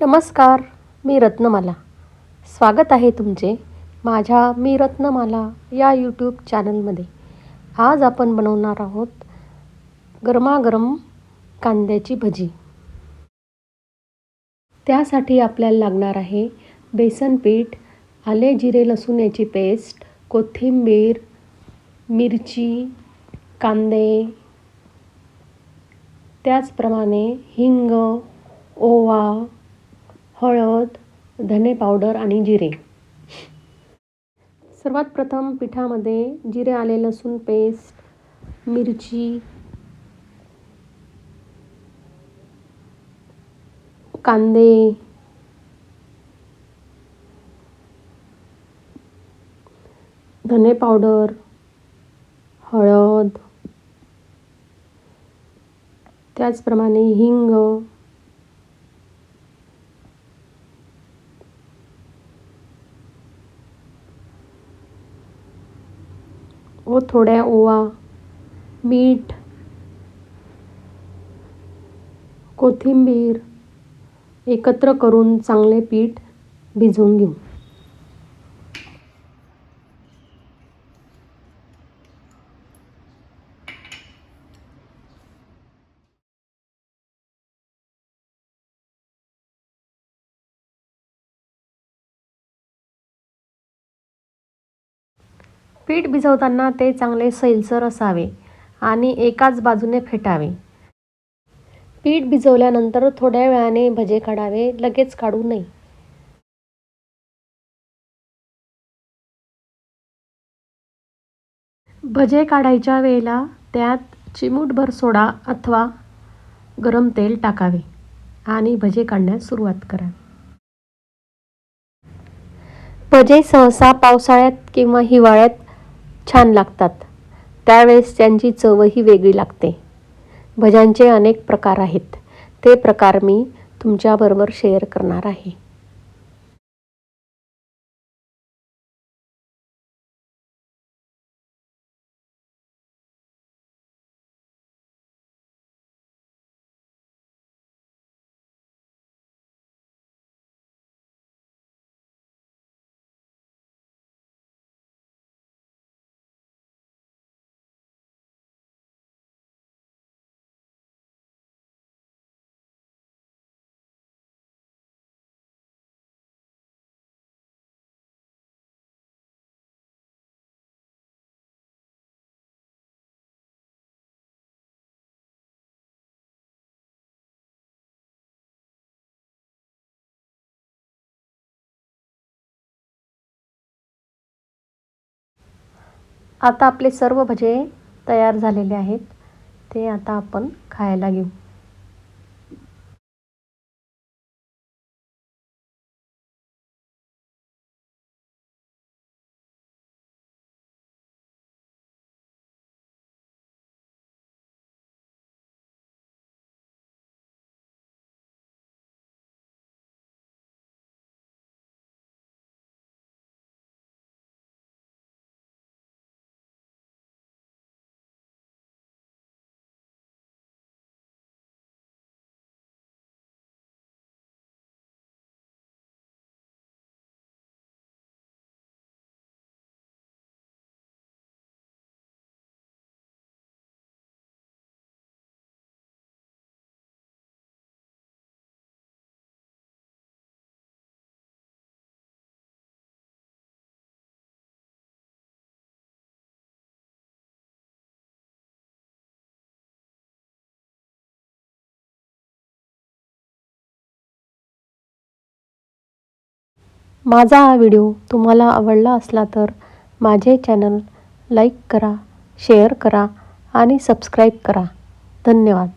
नमस्कार मी रत्नमाला. स्वागत आहे तुमचे माझ्या मी रत्नमाला या यूट्यूब चॅनलमध्ये आज आपण बनवणार आहोत गरमागरम कांद्याची भजी. त्यासाठी आपल्याला लागणार आहे बेसन पीठ आले जिरे लसूण याची पेस्ट कोथिंबीर मिरची कांदे. त्याचप्रमाणे हिंग ओवा हळद धने पावडर आणि जिरे. सर्वात प्रथम पिठामध्ये जिरे आले लसूण पेस्ट मिरची कांदे धने पावडर हळद त्याचप्रमाणे हिंग व थोड्या ओवा मीठ कोथिंबीर एकत्र करून चांगले पीठ भिजवून घेऊ. पीठ भिजवताना ते चांगले सैलसर असावे आणि एकाच बाजूने फेटावे. पीठ भिजवल्यानंतर थोड्या वेळाने भजे काढावे लगेच काढू नये. भजे काढायच्या वेळेला त्यात चिमूटभर सोडा अथवा गरम तेल टाकावे आणि भजे काढण्यास सुरुवात करावी भजे सहसा पावसाळ्यात किंवा हिवाळ्यात छान लागतात. त्यावेळेस त्यांची चवही वेगळी लागते. भज्यांचे अनेक प्रकार आहेत. ते प्रकार मी तुमच्याबरोबर शेअर करणार आहे. आता आपले सर्व भजे तयार झालेले आहेत. ते आता आपण खायला घेऊ. माझा हा व्हिडिओ तुम्हाला आवडला असला तर माझे चॅनल लाईक करा शेअर करा आणि सबस्क्राईब करा. धन्यवाद.